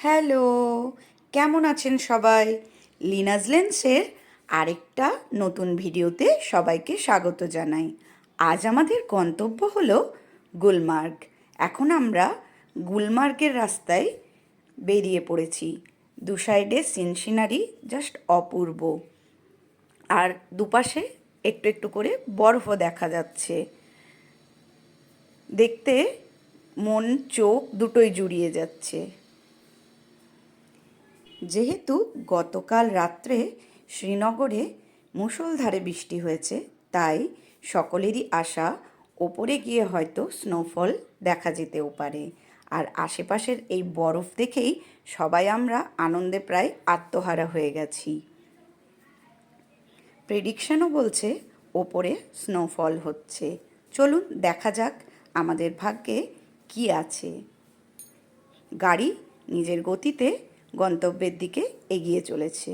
Hello, কেমন আছেন সবাই? লিনাজ লেন্সের আরেকটা নতুন ভিডিওতে সবাইকে স্বাগত জানাই। আজ আমাদের গন্তব্য হলো গুলমার্গ। এখন আমরা গুলমার্গের রাস্তায় বেরিয়ে পড়েছি। দু সাইডে সিন সিনারি জাস্ট অপূর্ব। আর দুপাশে একটু একটু করে বরফও দেখা যাচ্ছে। দেখতে মন, চোখ দুটোই জুড়িয়ে যাচ্ছে। যেহেতু গতকাল রাত্রে শ্রীনগরে মুষলধারে বৃষ্টি হয়েছে, তাই সকলেরই আশা, ওপরে গিয়ে হয়তো স্নোফল দেখা যেতেও পারে। আর আশেপাশের এই বরফ দেখেই সবাই আমরা আনন্দে প্রায় আত্মহারা হয়ে গেছি। প্রেডিকশানও বলছে, ওপরে স্নোফল হচ্ছে। চলুন দেখা যাক আমাদের ভাগ্যে কি আছে। গাড়ি নিজের গতিতে গন্তব্যের দিকে এগিয়ে চলেছে।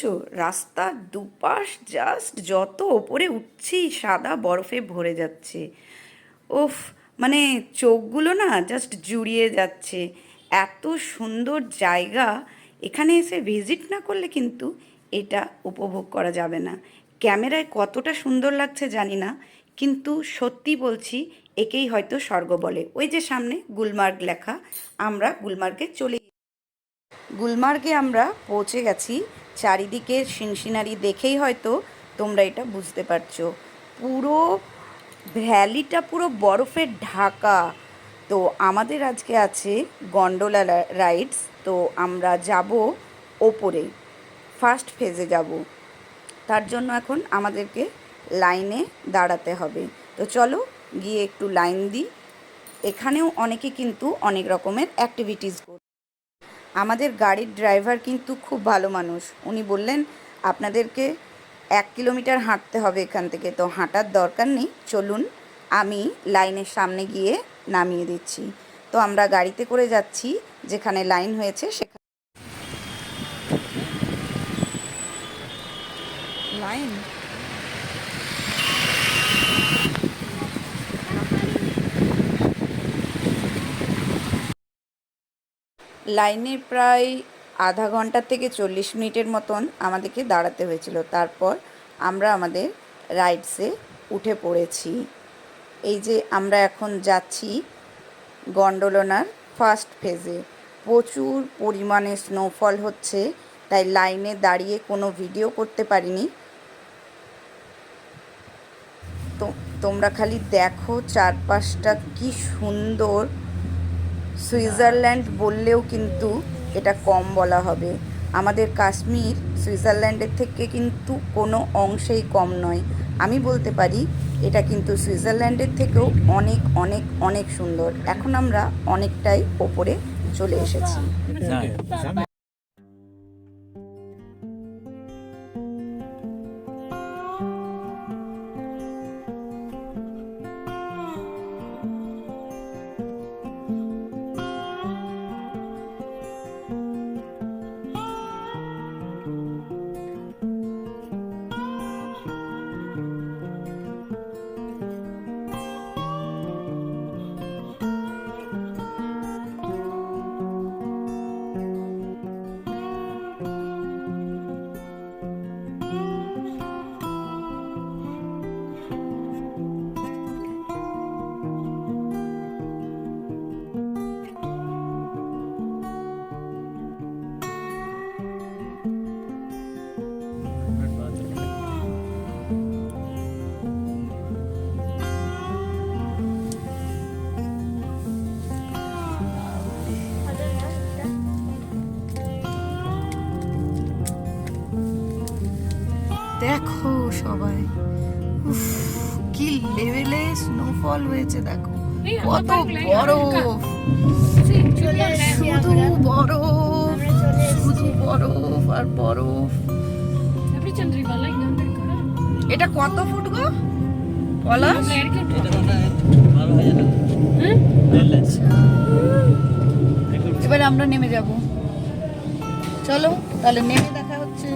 পাচ্ছ রাস্তার দুপাশ জাস্ট যত ওপরে উঠছি, সাদা বরফে ভরে যাচ্ছে। ওফ মানে চোখগুলো না জাস্ট জুড়িয়ে যাচ্ছে। এত সুন্দর জায়গা, এখানে এসে ভিজিট না করলে কিন্তু এটা উপভোগ করা যাবে না। ক্যামেরায় কতটা সুন্দর লাগছে জানি না, কিন্তু সত্যি বলছি, একেই হয়তো স্বর্গ বলে। ওই যে সামনে গুলমার্গ লেখা, আমরা গুলমার্গে চলে গুলমার্গে আমরা পৌঁছে গেছি। চারিদিকে সিনসিনারি দেখেই হয়তো তোমরা এটা বুঝতে পারছ। পুরো ভ্যালিটা পুরো বরফের ঢাকা। তো আমাদের আজকে আছে গন্ডোলা রাইডস। তো আমরা যাব ওপরে, ফার্স্ট ফেজে যাব। তার জন্য এখন আমাদেরকে লাইনে দাঁড়াতে হবে। তো চলো গিয়ে একটু লাইন দিই। এখানেও অনেকে কিন্তু অনেক রকমের অ্যাক্টিভিটিস করে আমাদের গাড়ির ড্রাইভার কিন্তু খুব ভালো মানুষ। উনি বললেন, আপনাদেরকে এক কিলোমিটার হাঁটতে হবে এখান থেকে। তো হাঁটার দরকার নেই, চলুন, আমি লাইনের সামনে গিয়ে নামিয়ে দিচ্ছি। তো আমরা গাড়িতে করে যাচ্ছি, যেখানে লাইন হয়েছে সেখানে লাইন লাইনে প্রায় আধা ঘণ্টা থেকে চল্লিশ মিনিটের মতন আমাদেরকে দাঁড়াতে হয়েছিল। তারপর আমরা আমাদের রাইডসে উঠে পড়েছি। এই যে আমরা এখন যাচ্ছি গন্ডোলনার ফার্স্ট ফেজে। প্রচুর পরিমাণে স্নোফল হচ্ছে, তাই লাইনে দাঁড়িয়ে কোনো ভিডিও করতে পারিনি। তো তোমরা খালি দেখো চারপাশটা কি সুন্দর। সুইজারল্যান্ড বললেও কিন্তু এটা কম বলা হবে। আমাদের কাশ্মীর সুইজারল্যান্ডের থেকে কিন্তু কোনো অংশেই কম নয়। আমি বলতে পারি, এটা কিন্তু সুইজারল্যান্ডের থেকেও অনেক অনেক অনেক সুন্দর। এখন আমরা অনেকটাই ওপরে চলে এসেছি। দেখো সবাই। উফ কি লেভেলে স্নোফল হয়েছে দেখো। কত বরফ। শুধু বরফ। শুধু বরফ আর বরফ। এটা কত ফুট গো? আচ্ছা। এবার আমরা নেমে যাব। চলো তাহলে নেমে দেখা হচ্ছে।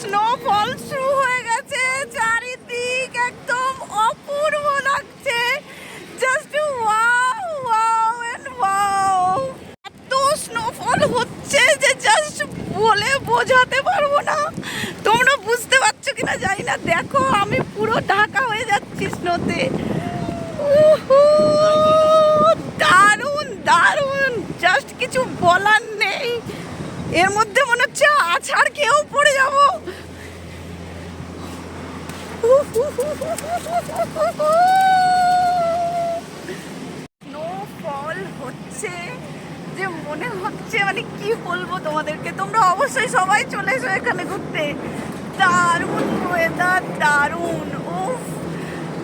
স্নোফল শুরু হয়ে গেছে। চারিদিক একদম অপূর্ব লাগছে। Just wow wow and wow এত স্নোফল হচ্ছে যে জাস্ট বলে বোঝাতে পারব না। তোমরা বুঝতে পারছ কিনা জানি না। দেখো, আমি পুরো ঢাকা হয়ে যাচ্ছি স্নোতে দারুণ দারুণ। জাস্ট কিছু বলার নেই। এর মধ্যে মনে হচ্ছে আছাড় কেউ পড়ে যাব স্নোফল হচ্ছে যে মনে হচ্ছে মানে কি বলব তোমাদেরকে? তোমরা অবশ্যই সবাই চলে এসো এখানে ঘুরতে। দারুণ ওয়েদার দারুণ। উফ!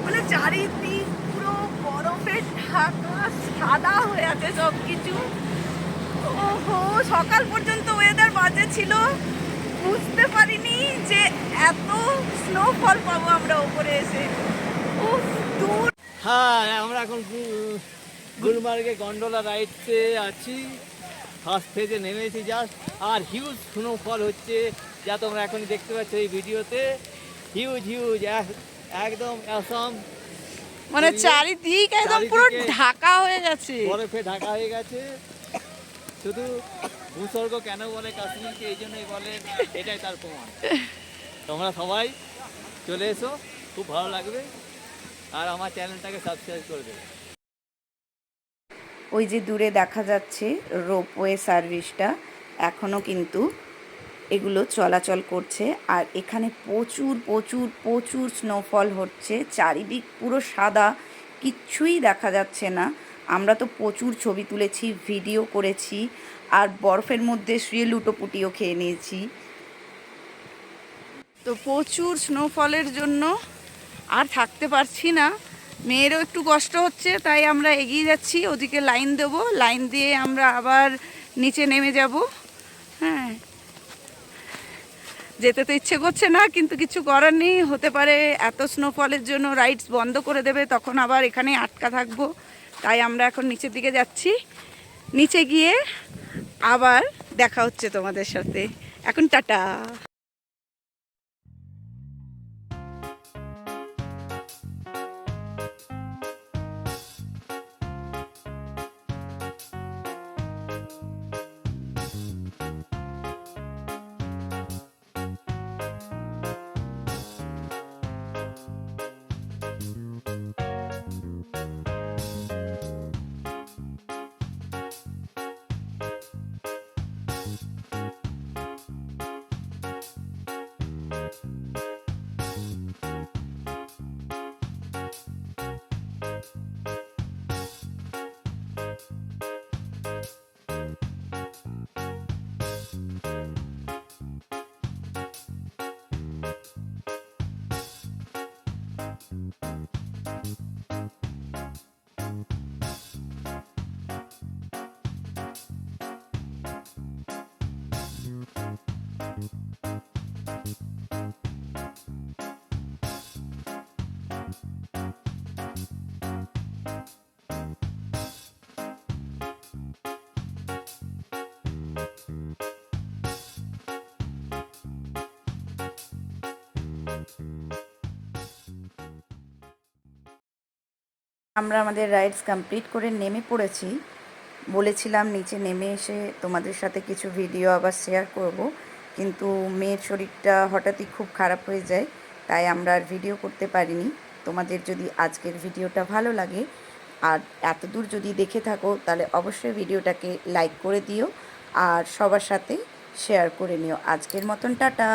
মানে চারিদিক পুরো বরফে ঢাকা, সাদা হয়ে আছে সব কিছু ওহো, সকাল পর্যন্ত ওয়েদার বাজে ছিল। বুঝতে পারিনি যে এত স্নোফল পাবো আমরা উপরে এসে। উফ দূর। হ্যাঁ আমরা এখন গুলমার্গে গন্ডোলা রাইডসে আছি। ফার্স্ট ফেজে নেমেছি জাস্ট আর হিউজ স্নোফল হচ্ছে। যা তোমরা এখন দেখতে পাচ্ছ এই ভিডিওতে। হিউজ হিউজ একদম অ্যাসাম মানে চারিদিক একদম পুরো ঢাকা হয়ে গেছে। বরফে ঢাকা হয়ে গেছে। শুধু ভূস্বর্গ কেন বলে কাশ্মীরকে এই জন্যই বলে এটাই তার প্রমাণ। তোমরা সবাই চলে এসো, খুব ভালো লাগবে। আর আমার চ্যানেলটাকে সাবস্ক্রাইব করে দেবে। ওই যে দূরে দেখা যাচ্ছে রোপওয়ে সার্ভিসটা এখনও কিন্তু এগুলো চলাচল করছে। আর এখানে প্রচুর প্রচুর প্রচুর স্নোফল হচ্ছে। চারিদিক পুরো সাদা, কিচ্ছুই দেখা যাচ্ছে না। আমরা তো প্রচুর ছবি তুলেছি ভিডিও করেছি, আর বরফের মধ্যে শুয়ে লুটোপুটিও খেয়ে নিয়েছি। তো প্রচুর স্নোফলের জন্য আর থাকতে পারছি না। মেয়েরও একটু কষ্ট হচ্ছে, তাই আমরা এগিয়ে যাচ্ছি, ওদিকে লাইন দেব। লাইন দিয়ে আমরা আবার নিচে নেমে যাব। হ্যাঁ। যেতে তো ইচ্ছে করছে না, কিন্তু কিছু করার নেই। হতে পারে এত স্নোফলের জন্য রাইডস বন্ধ করে দেবে, তখন আবার এখানে আটকা থাকব। তাই আমরা এখন নিচের দিকে যাচ্ছি। নিচে গিয়ে আবার দেখা হচ্ছে তোমাদের সাথে। এখন টাটা। ま。আমরা আমাদের রাইডস কমপ্লিট করে নেমে পড়েছি। বলেছিলাম নিচে নেমে এসে তোমাদের সাথে কিছু ভিডিও আবার শেয়ার করব। কিন্তু মেয়ের শরীরটা হঠাৎই খুব খারাপ হয়ে যায়, তাই আমরা আর ভিডিও করতে পারিনি। তোমাদের যদি আজকের ভিডিওটা ভালো লাগে, আর এত দূর যদি দেখে থাকো, তাহলে অবশ্যই ভিডিওটাকে লাইক করে দিও, আর সবার সাথে শেয়ার করে নিও। আজকের মতন টাটা!